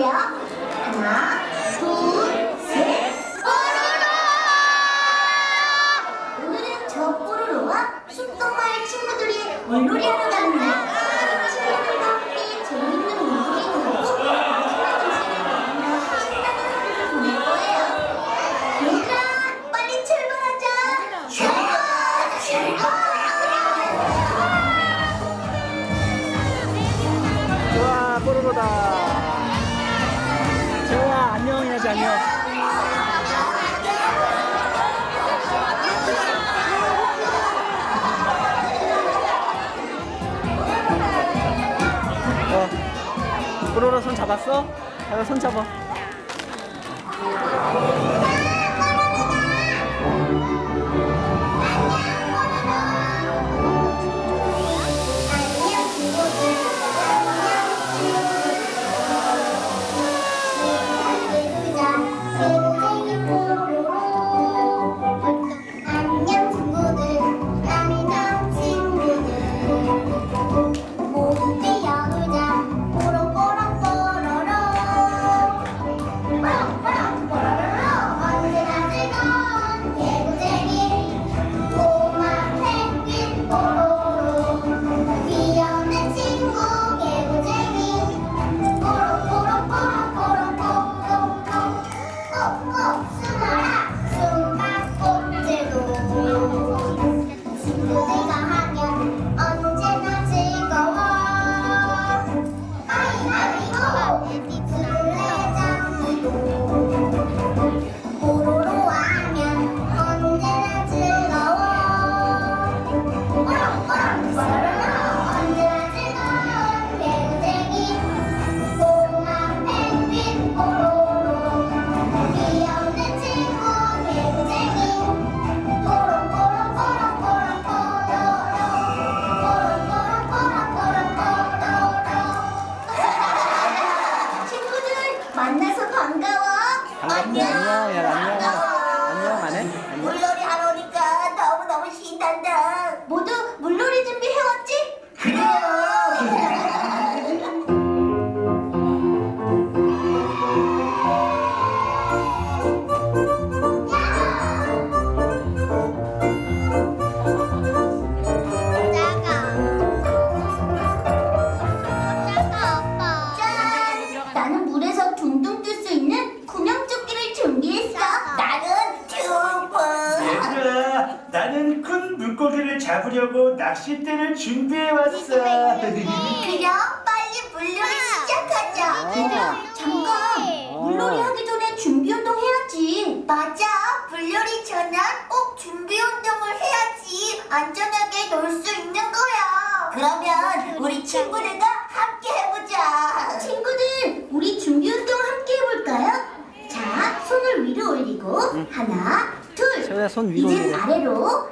Yeah. 다녀. 어. 브로로 손 잡았어? 아, 손 잡아. Oh, 了 잡으려고 낚싯대를 준비해 왔어. 네. 그럼 빨리 물놀이 시작하자. 어, 잠깐, 물놀이 하기 전에 준비 운동 해야지. 맞아, 물놀이 전에 꼭 준비 운동을 해야지 안전하게 놀 수 있는 거야. 그러면 우리 친구들과 함께 해보자. 친구들, 우리 준비 운동 함께 해볼까요? 자, 손을 위로 올리고 하나, 둘. 손 위로 이젠 올려. 아래로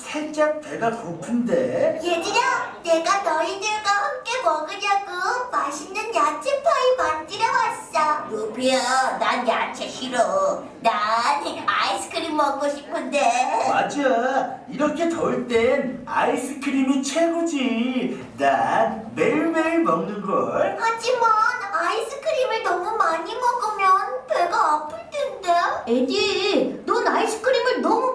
살짝 배가 고픈데 얘들아, 내가 너희들과 함께 먹으려고 맛있는 야채 파이 만들어 왔어. 루비야, 난 야채 싫어. 난 아이스크림 먹고 싶은데. 맞아 이렇게 더울 땐 아이스크림이 최고지 난 매일매일 먹는걸 하지만 아이스크림을 너무 많이 먹으면 배가 아플 텐데. 에디, 넌 아이스크림을 너무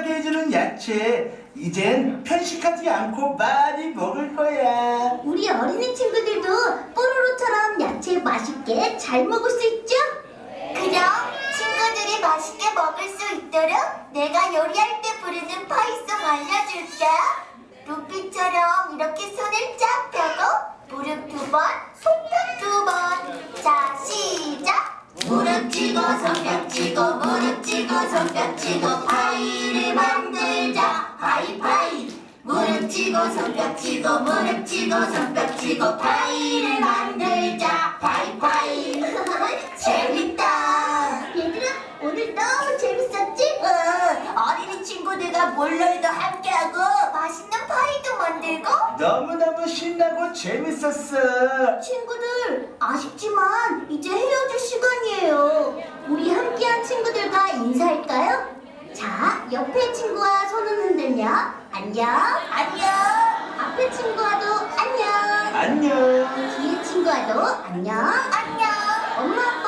튼튼하게 해주는 야채. 이젠 편식하지 않고 많이 먹을 거야. 우리 어린이 친구들도 뽀로로처럼 야채 맛있게 잘 먹을 수 있죠? 그럼 친구들이 맛있게 먹을 수 있도록 내가 요리할 때 부르는 파이송 알려줄게. 루피처럼 이렇게 손을 쫙 펴고 무릎 두 번, 손뼉 두 번. 자, 시작. 무릎 쥐고 손뼉 쥐고 무릎 쥐고 손뼉 쥐고 파이를 만들자. 파이파이. 무릎 쥐고 손뼉 쥐고 무릎 쥐고 손뼉 쥐고 파이를 만들자. 파이파이. 재밌다. 얘들아 오늘 너무 재밌었지? 응, 어린이 친구들과 몰놀이도 함께하고 맛있는 파이도 만들고 너무너무 신나고 재밌었어. 친구들 아쉽지만 이제 헤어질 시간이에요. 우리 함께한 친구들과 인사할까요? 자, 옆에 친구와 손을 흔들며 안녕. 안녕. 앞에 친구와도 안녕. 안녕. 뒤에 친구와도 안녕. 안녕. 엄마